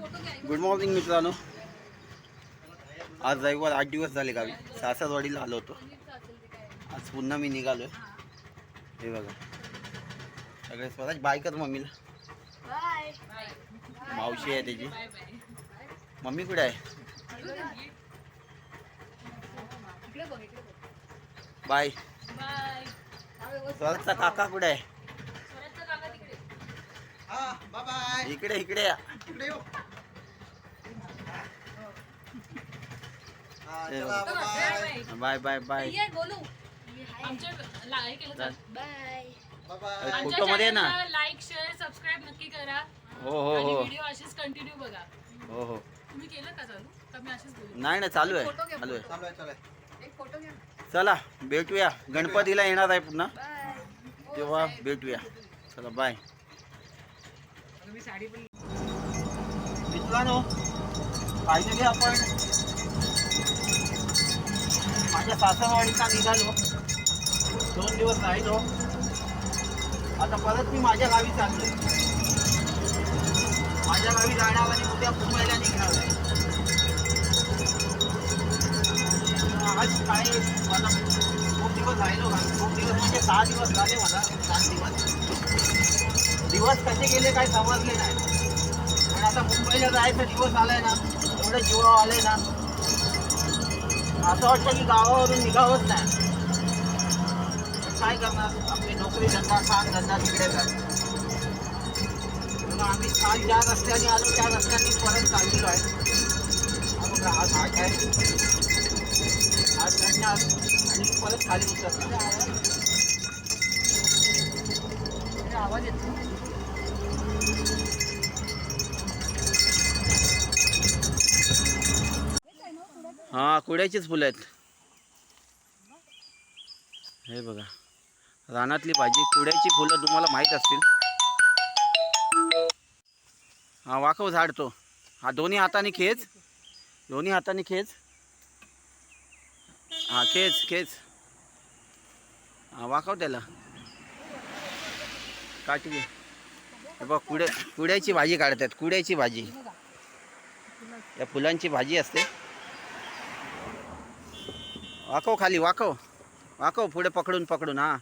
Good morning मित्रांनो. आज रविवार आठ दिवस झाले गावी. सासरवाडीला आलो होतो. आज पुन्हा मी निघालोय. हे बघा. सगळे स्वतःच बायकच मम्मीला. मावशी आहे त्याची. मम्मी कुठे आहे? बाय बाय स्वतःचा काका कुठे आहे? स्वराजचा काका तिकडे. इकडे इकडे या हे बघा. बाय बाय बाय हे फोटो मध्ये ना लाईक शेअर सबस्क्राईब नक्की करा. हो हो आणि हो. व्हिडिओ अशीच कंटिन्यू बघा. हो हो. तुम्ही केलं का चालू? का मी अशीच बोलू? नाही ना चालू आहे. चालू आहे. चला भेटूया. गणपतीला येणार आहे पुन्हा. तेव्हा भेटूया. चला बाय मित्रांनो फायनली आपण. माझ्या सासरवाडीचा निघालो. दोन दिवस राहिलो. आता परत मी माझ्या गावी चाललो माझ्या गावी जाणार आणि उद्या मुंबईला निघणार आहे. आज काय मला खूप दिवस राहिलो का? खूप दिवस म्हणजे सहा दिवस झाले मला. सात दिवस. दिवस कसे गेले काय समजले नाही. पण आता मुंबईला जायचा दिवस आलाय ना. एवढं जीवा आलंय ना. असं वाटतं की गावावरून निघावंच नाही. काय करणार? आपली नोकरी धंदा काम धंदा तिकडे जात म्हणून आम्ही काल ज्या रस्त्याने आलो त्या रस्त्याने परत चाललेलो आहे. आपण हा घाट आहे. आज घडणार आणि परत खाली उतरणार. आवाज येतो हा कुड्याचीच फुलं आहेत. हे बघा रानातली भाजी कुड्याची फुलं तुम्हाला माहीत असतील. हा वाकव झाड तो. हा दोन्ही हाताने खेच. दोन्ही हाताने खेच. हा खेच खेच. हा वाकव त्याला. काटली हे बघ कुड्या कुड्याची भाजी काढतात कुड्याची भाजी. या फुलांची भाजी असते. वाकव खाली वाकव. वाकव पुढे पकडून पकडून हा.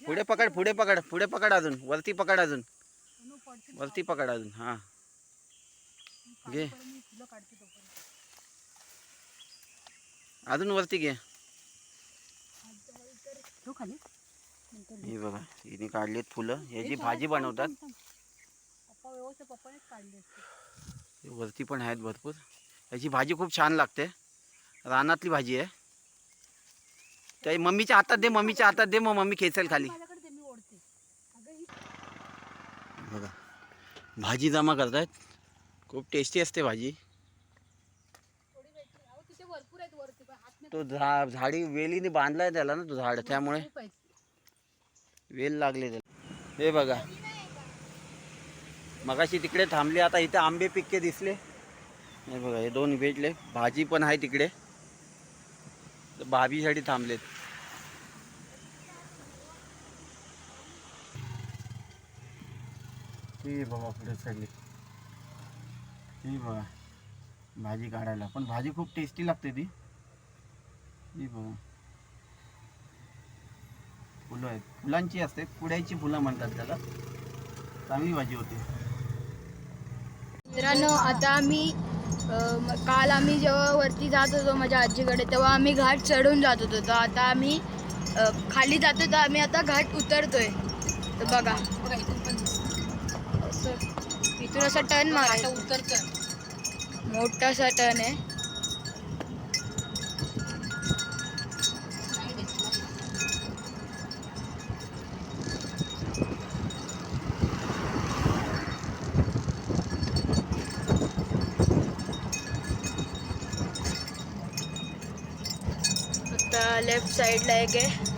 पुढे पकड पुढे पकड पुढे पकड अजून. वरती पकड अजून. वरती पकड अजून हा. घे. अजून वरती घे. हे बघा हिने काढलीत फुलं. ह्याची भाजी बनवतात. वरती पण आहेत भरपूर. याची भाजी खूप छान लागते. रानातली भाजी आहे. त्या मम्मीच्या हातात दे मम्मीच्या हातात दे मग मम्मी खेचेल खाली. बघा भाजी जमा करतायत. खूप टेस्टी असते भाजी. तो झा झाडी वेलीने बांधलाय त्याला ना तो झाड. त्यामुळे वेल लागले त्याला. हे बघा. मगाशी तिकडे थांबले आता इथे आंबे पिक्के दिसले. हे बघा हे दोन भेटले. भाजी पण आहे तिकडे. भाभीसाठी थांबलेत. ती बघा पुढे चढली ती बघा भाजी काढायला. पण भाजी खूप टेस्टी लागते ती. ती बघा. फुलं आहेत. फुलांची असते. कुड्याची फुलं म्हणतात त्याला. चांगली भाजी होती. मित्रांनो आता म- काल आम्ही जेव्हा वरती जात होतो माझ्या आजीकडे तेव्हा आम्ही घाट चढून जात होतो. तर आता आम्ही खाली जातो तर आम्ही आता घाट उतरतोय. तर बघा. असं इथून असं टर्न मारायचा. उतरतं मोठासा टर्न आहे आता लेफ्ट साईडला एक आहे.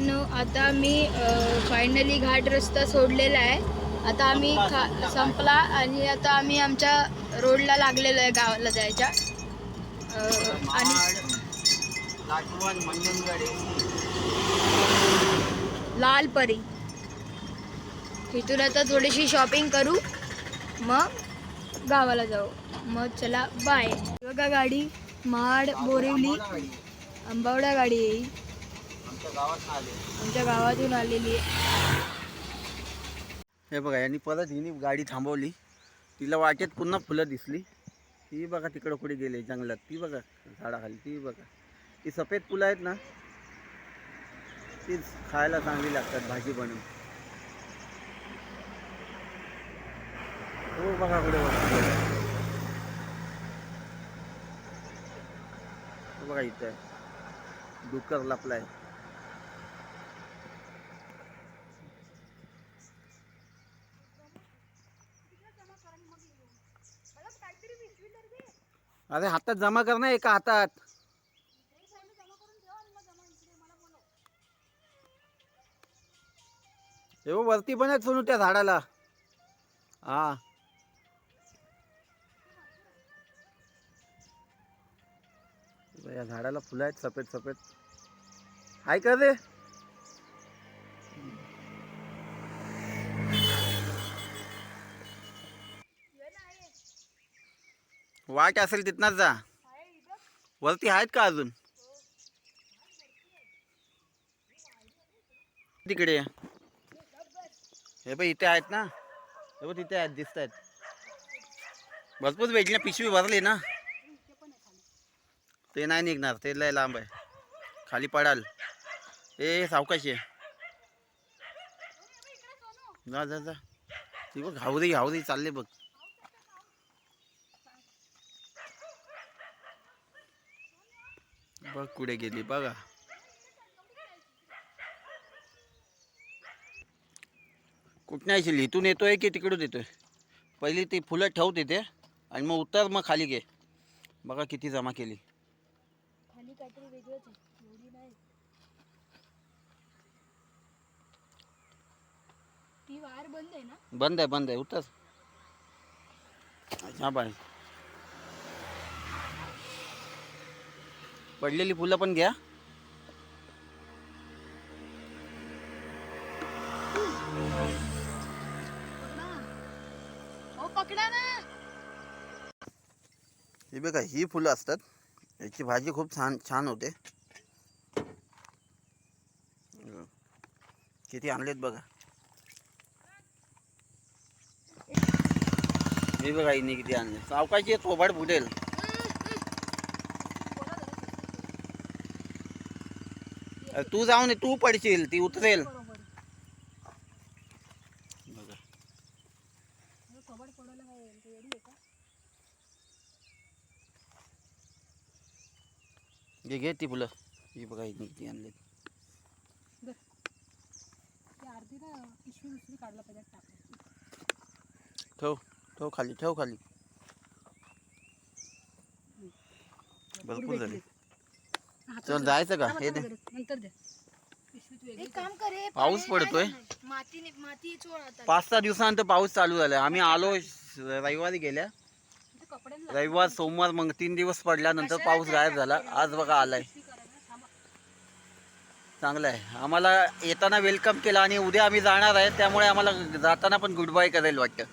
मित्रांनो आता मी फायनली घाट रस्ता सोडलेला आहे. आता आम्ही खा संपला आणि आता आम्ही आमच्या रोडला लागलेलो आहे गावाला जायच्या. आणि लाल परी इथून आता थोडीशी शॉपिंग करू मग गावाला जाऊ. मग चला बाय बघा गाडी महाड बोरिवली आंबावडा गाडी येईल आमच्या गावातून आलेली आहे. हे बघा यांनी परत हिनी गाडी थांबवली. तिला वाटेत पुन्हा फुलं दिसली. ती बघा तिकडं कुठे गेले जंगलात. ती बघा झाडाखाली. ती बघा. ती सफेद फुलं आहेत ना तीच खायला चांगली लागतात भाजी बनवून. हो बघा कुठे बघा बघा इथं आहे. डुक्कर लपलाय. अरे हातात जमा कर ना एका हातात. हे वरती पण आहेत सोनू त्या झाडाला. हा. या झाडाला फुलं आहेत सफेद सफेद. हाय का रे? वाट असेल तिथनंच जा. वरती आहेत का अजून? तिकडे. हे बघ इथे आहेत ना. हे बघ तिथे आहेत दिसत आहेत. भरपूर भेटली ना पिशवी भरली ना. ते नाही निघणार ते लय लांब आहे. खाली पडाल. ए सावकाशी आहे जा जा जा. ती बघ घावरी घावरी चालले बघ. बघ कुठे गेली बघा. कुठं नाही इथून येतोय की तिकडून येतोय? पहिली ती फुलं ठेव तिथे आणि मग उतर मग खाली घे. बघा किती जमा केली. बंद आहे ना? बंद आहे बंद आहे. उतर. हा बाय पडलेली फुलं पण घ्या. हो पकडा ना. ही बघा ही फुलं असतात. याची भाजी खूप छान छान होते. किती आणलेत बघा. मी बघा हिने किती आणले. सावकाशी थोबाड फुटेल. तू जाऊन ये, तू पडशील ती उतरेल. घे घे ती फुलं. ही बघा ती टाकायची ठेव ठेव खाली ठेव खाली. भरपूर झाले. चल जायचं का? हे दे. नंतर एक काम करे पाऊस पडतोय? माती माती चोळ आता पाच सहा दिवसानंतर पाऊस चालू झाला. आम्ही आलो रविवारी गेल्या. रविवार सोमवार मग तीन दिवस पडल्यानंतर पाऊस गायब झाला. आज बघा आलाय. करायला चांगलं आहे. आम्हाला येताना वेलकम केलं आणि उद्या आम्ही जाणार आहे. त्यामुळे आम्हाला जाताना पण गुड बाय करेल वाटतं.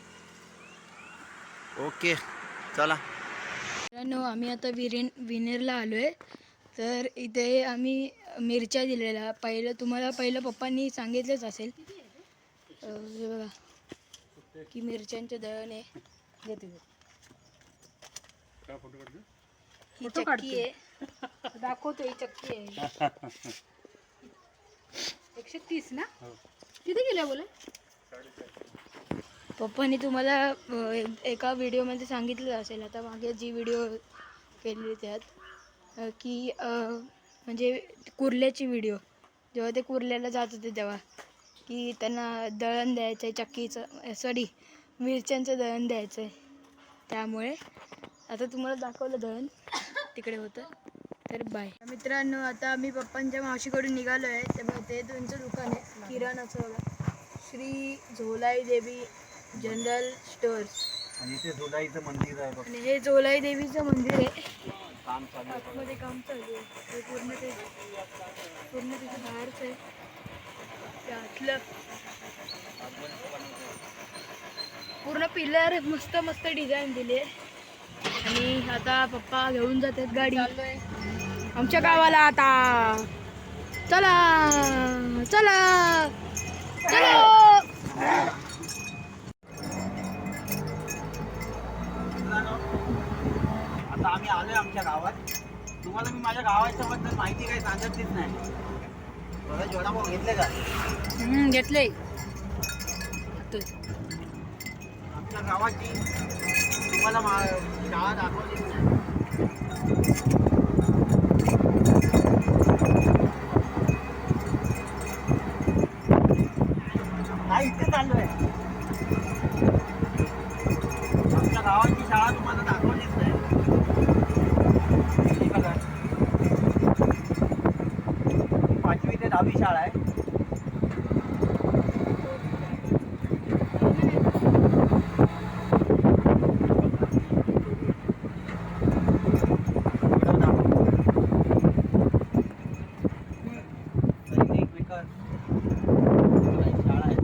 ओके चला. मित्रांनो आम्ही आता विरेन विनेरला आलो आहे तर इथे आम्ही मिरच्या दिलेल्या. पहिलं तुम्हाला पहिलं पप्पांनी सांगितलंच असेल. हे बघा. की मिरच्यांचे दळण आहे. ही चक्की आहे. दाखवतो ही चक्की आहे. एकशे तीस ना? किती गेल्या बोला? पप्पांनी तुम्हाला एक- व्हिडिओमध्ये सांगितलं असेल. आता मागे जी व्हिडिओ केलेली त्यात की म्हणजे कुर्ल्याची व्हिडिओ जेव्हा ते कुर्ल्याला जात होते तेव्हा. की त्यांना दळण द्यायचं आहे चक्कीचं सॉरी मिरच्यांचं दळण द्यायचं आहे त्यामुळे आता तुम्हाला दाखवलं दळण. तिकडे होतं. तर बाय मित्रांनो आता आम्ही पप्पांच्या मावशीकडून निघालो आहे त्यामुळे ते त्यांचं दुकान आहे. किराणाचं बघा. श्री झोलाई देवी जनरल स्टोअर्स. आणि जुलाईचं मंदिर आहे आणि हे झोलाई देवीचं मंदिर आहे. काम चालू आहे. आतमध्ये काम चालू आहे. पूर्ण ते पूर्ण तिथे बाहेरच आहे. ते आतलं. पूर्ण पिलर मस्त मस्त डिझाईन दिली आहे. आणि आता पप्पा घेऊन जातात गाडी. आमच्या गावाला आता. चला चला. चला! गावात? तुम्हाला मी माझ्या गावाच्या बद्दल माहिती काही सांगितलीच नाही. बघा जोडाभाऊ घेतले का? घेतले. आमच्या गावाची तुम्हाला मा- शाळा दाखवलीच नाही इथे चालू आहे आमच्या गावाची शाळा तुम्हाला दाखवलीच नाही ही बघा पाचवी ते दहावी शाळा आहे इकडं दाखव. तरी एक विकर. ही शाळा आहे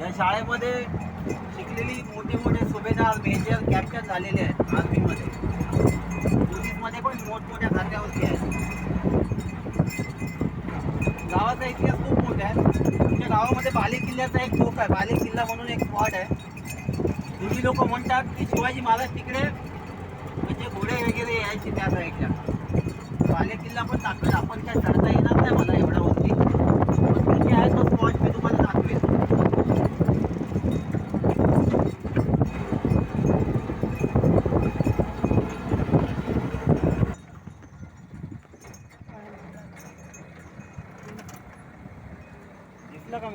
या शाळेमध्ये शिकलेली मोठे मोठे सुभेदार मेजर कॅप्टन झालेले आहेत आर्मीमध्ये. पोलीसमध्ये पण मोठमोठ्या खात्यावरती आहेत. गावाचा इतिहास खूप मोठा आहे. तुमच्या गावामध्ये बाले किल्ल्याचा एक चौक आहे. बाले किल्ला म्हणून एक स्पॉट आहे. जुनी लोक म्हणतात की शिवाजी महाराज तिकडे म्हणजे घोडे वगैरे यायचे त्या साईडला बाले किल्ला पण दाखवेल. आपण काय चढता येणार नाही मला एवढा वरती पण तिथे आहे तो स्पॉट मी तुम्हाला दाखवेल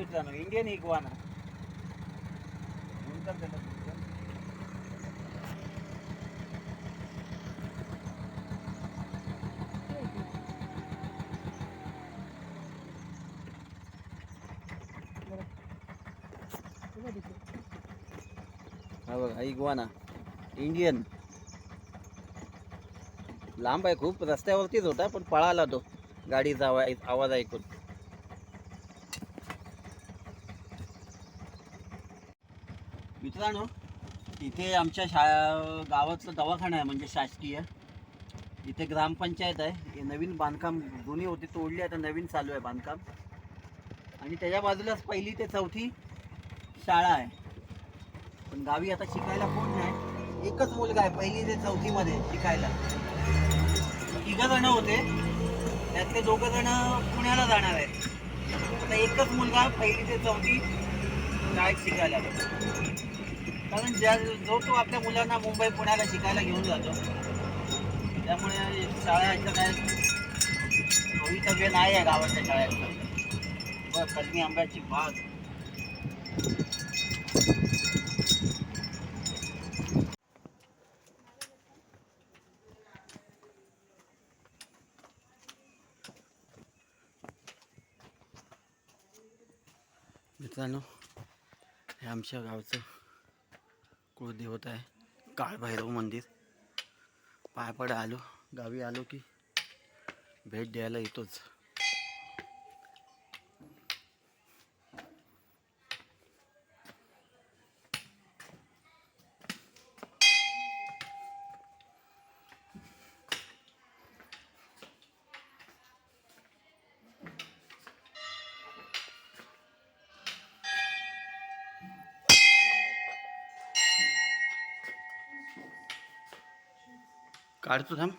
दिसला का मित्रांनो इंडियन इगवाना म्हणतात त्याला हा बघा इगवाना इंडियन लांब आहे खूप रस्त्यावरतीच होता पण पळाला तो गाडीचा आवाज आवाज ऐकून मित्रांनो हो. इथे आमच्या शाळा गावातलं दवाखाना आहे म्हणजे शासकीय. इथे ग्रामपंचायत आहे. हे नवीन बांधकाम जुनी होती तोडली आता नवीन चालू आहे बांधकाम. आणि त्याच्या बाजूलाच पहिली ते चौथी शाळा आहे. पण गावी आता शिकायला कोण नाही. एकच मुलगा आहे पहिली ते चौथीमध्ये शिकायला. तिघं जण होते. त्यातले दोघं जण पुण्याला जाणार आहेत. आता एकच मुलगा पहिली ते चौथी शाळेत शिकायला कारण ज्या जो तो आपल्या मुलांना मुंबई पुण्याला शिकायला घेऊन जातो. त्यामुळे शाळेचं काय सोयीचा नाही आहे गावाच्या शाळेतला. बरं कलमी आंब्याची भाग मित्रांनो हे आमच्या गावचं कुळदेवत आहे. काळभैरव मंदिर. पाय पडा आलो. गावी आलो की भेट द्यायला येतोच. काढतो थांब.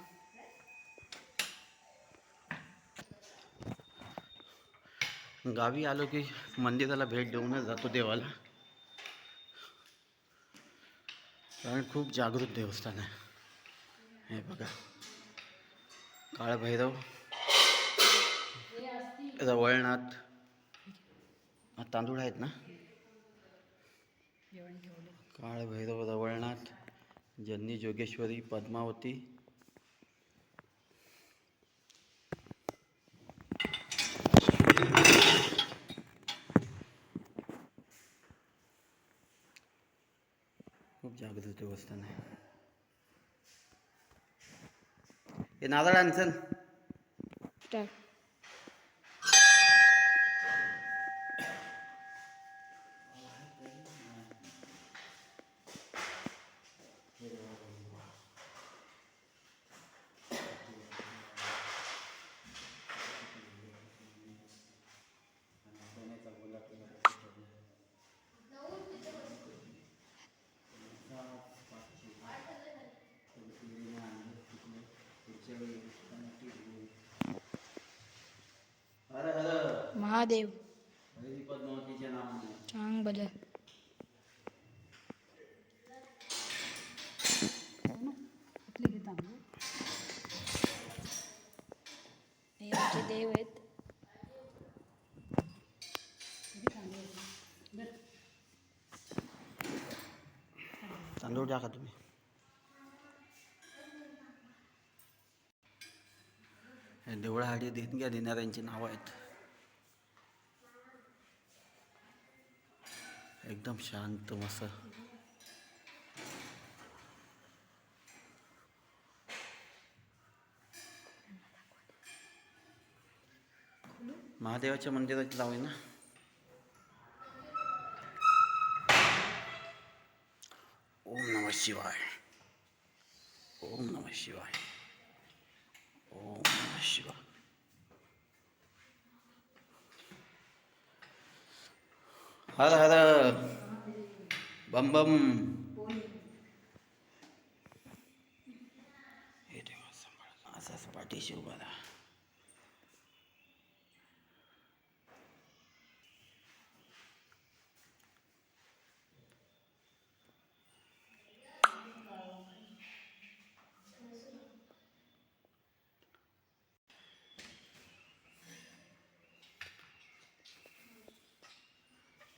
गावी आलो की मंदिराला भेट देऊनच जातो देवाला. कारण खूप जागृत देवस्थान आहे. हे बघा. काळभैरव रवळनाथ. हा, तांदूळ आहेत ना? काळभैरव रवळनाथ जन्नी जोगेश्वरी पद्मावती. खूप जागृत देवस्थान आहे आणसन स्टार्ट हर हर महादेव. सांग पद्मावतीच्या आमचे देव आहेत. तांदूळ टाका तुम्ही. देवळा हाडी देणग्या देणाऱ्यांची नावं आहेत. एकदम शांत मस्त. महादेवाच्या मंदिराची लावू ना. ओम नमः शिवाय. ओम नमः शिवाय. ओम नम शिवाय. हर हर बम बम। हे असाच पाठीशी उभा राहा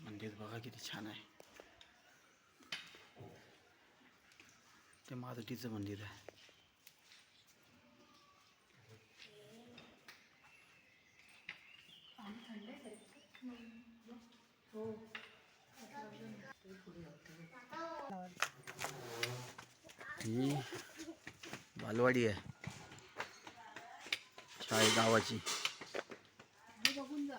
मंदिर बघा किती छान आहे. ते मारुतीचं मंदिर आहे. ही बालवाडी आहे. शाळे गावाची बघून जा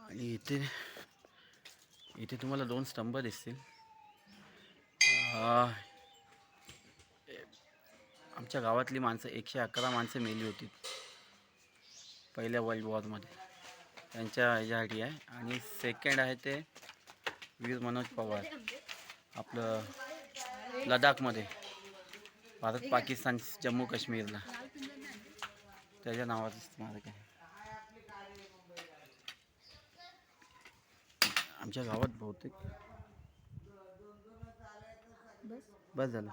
आणि इथे इथे तुम्हाला दोन स्तंभ दिसतील. आमच्या गावातली माणसं एकशे अकरा माणसं मेली होती. पहिल्या वर्ल्ड वॉरमध्ये त्यांच्या ह्याच्यासाठी आहे. आणि सेकंड आहे ते वीर मनोज पवार. आपलं लडाखमध्ये. भारत पाकिस्तान जम्मू काश्मीरला. त्याच्या नावाचं स्मारक आहे. आमच्या गावात बहुतेक. बस झालं.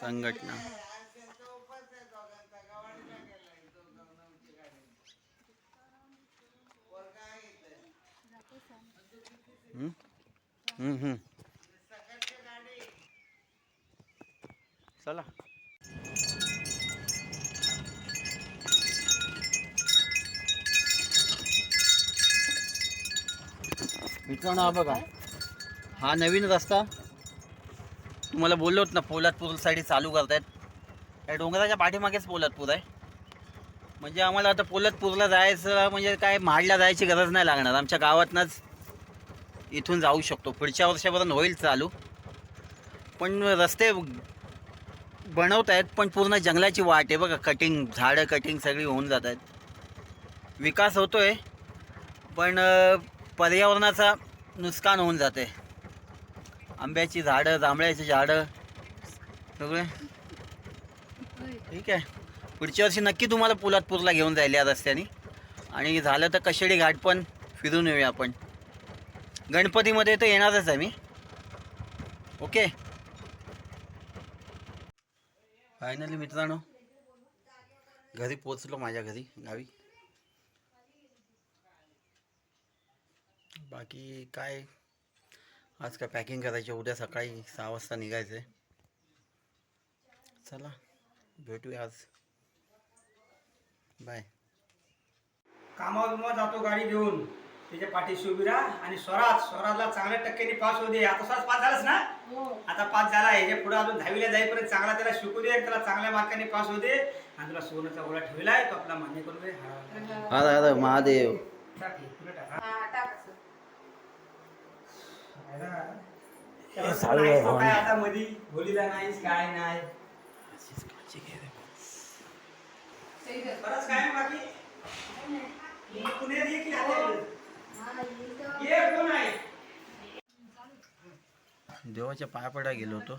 संघटना. हम्म हम्म. चला. मित्रांनो हा बघा. हा नवीन रस्ता. तुम्हाला बोललोत ना पोलादपूरसाठी चालू करतायत. या डोंगराच्या पाठीमागेच पोलादपूर आहे. म्हणजे आम्हाला आता पोलादपूरला जायचं म्हणजे काय महाडला जायची गरज नाही लागणार. आमच्या गावातनंच इथून जाऊ शकतो. पुढच्या वर्षापर्यंत होईल चालू. पण रस्ते बनवत आहेत पण पूर्ण जंगलाची वाट आहे बघा. कटिंग झाडं कटिंग सगळी होऊन जात आहेत विकास होतो आहे पण पर्यावरणाचा नुकसान होऊन जाते. आंब्याची झाडं जांभळ्याची झाडं सगळे. ठीक आहे. पुढच्या वर्षी नक्की तुम्हाला पोलादपूरला घेऊन जाईल या रस्त्याने. आणि झालं तर कशेडी घाट पण फिरून येऊया आपण. गणपतीमध्ये तर येणारच आहे मी. ओके. फायनली मित्रांनो घरी पोचलो माझ्या घरी गावी. बाकी काय? आज काय पॅकिंग करायची? उद्या सकाळी सहा वाजता निघायचं आहे चला भेटूया आज. बाय कामावर बिमावर जातो गाडी घेऊन. त्याच्या पाठीशी उभी राहा. आणि स्वराज स्वराजला चांगल्या टक्क्याने पास होऊ दे. आता स्वराज पास झालाच ना? आता पास झाला. ह्याच्या पुढे अजून दहावीला जाईपर्यंत चांगला त्याला शिकू दे त्याला चांगल्या मार्काने पास होऊ दे. आणि तुला सोन्याचा गोळा ठेवलाय. तो आपला मान्य करून हा. महादेव टाक हे, तुला टाक, हा. हा, टाक असं. त्याला चालू आहे नाहीच तो भावना. काय आता मधी. बोलीला नाहीस काय नाही. सही कर. खरंच काय बाकी? पुण्यात ये की आता ये? हा, इथं. ये कोण आहे? देवाच्या पाया पडा गेलो होतो.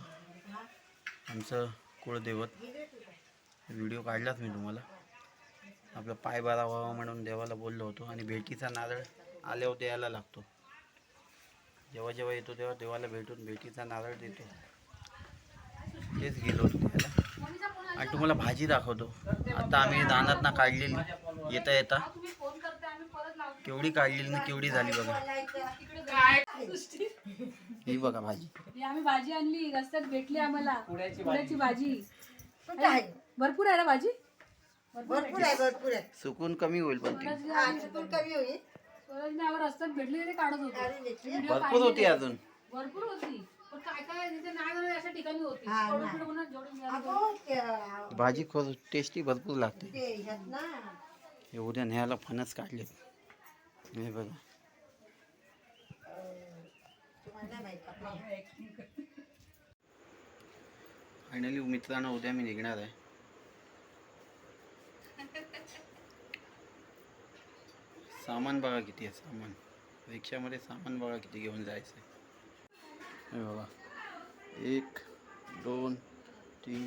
आमचं कुळदैवत. व्हिडिओ काढलाच मी तुम्हाला. आपला पाय बरा व्हावा म्हणून देवाला बोललो होतो आणि भेटीचा नारळ आल्यावर द्यायला लागतो. जेव्हा जेव्हा येतो तेव्हा देवाला भेटून भेटीचा नारळ देतो. तेच गेलो त्याला. आणि तुम्हाला भाजी दाखवतो. आता आम्ही रानात काढलेली. येता येता. तुम्ही फोन करता आम्ही परत लावतो केवढी काढलेली ना केवढी झाली बघा. काय सृष्टी ही बघा भाजी. आम्ही भाजी आणली. रस्त्यात भेटली आम्हाला. पुण्याची भाजी. भरपूर आहे ना भाजी? भरपूर आहे भरपूर आहे. सुकून कमी होईल पण कमी होईल. भेटली काढत होतो. भरपूर होती. अजून. भरपूर होती. पण काय काय तिथे नाही अशा ठिकाणी हा, भाजी खूप टेस्टी भरपूर लागते. उद्या न्यायला फणस काढले हे बघा. फायनली मित्रांनो उद्या मी निघणार आहे. सामान बघा किती आहे सामान. रिक्षामध्ये सामान बघा किती घेऊन जायचं आहे हे बघा. एक दोन तीन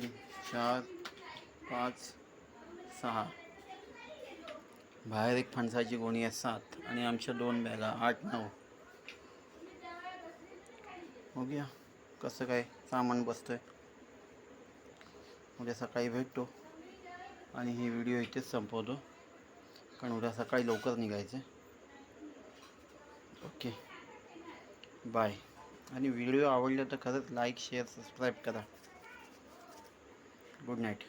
चार पाच सहा. बाहेर एक फणसाची गोणी आहे सात. आणि आमच्या दोन बॅगा आठ नऊ. हो गया. कसं काय सामान बसतोय? उद्या सकाळी भेटतो आणि ही व्हिडिओ इथेच संपवतो. कारण उद्या सकाळी लवकर निघायचं. ओके. बाय. आणि व्हिडिओ आवडला तर खरंच लाईक शेअर सबस्क्राईब करा. Good night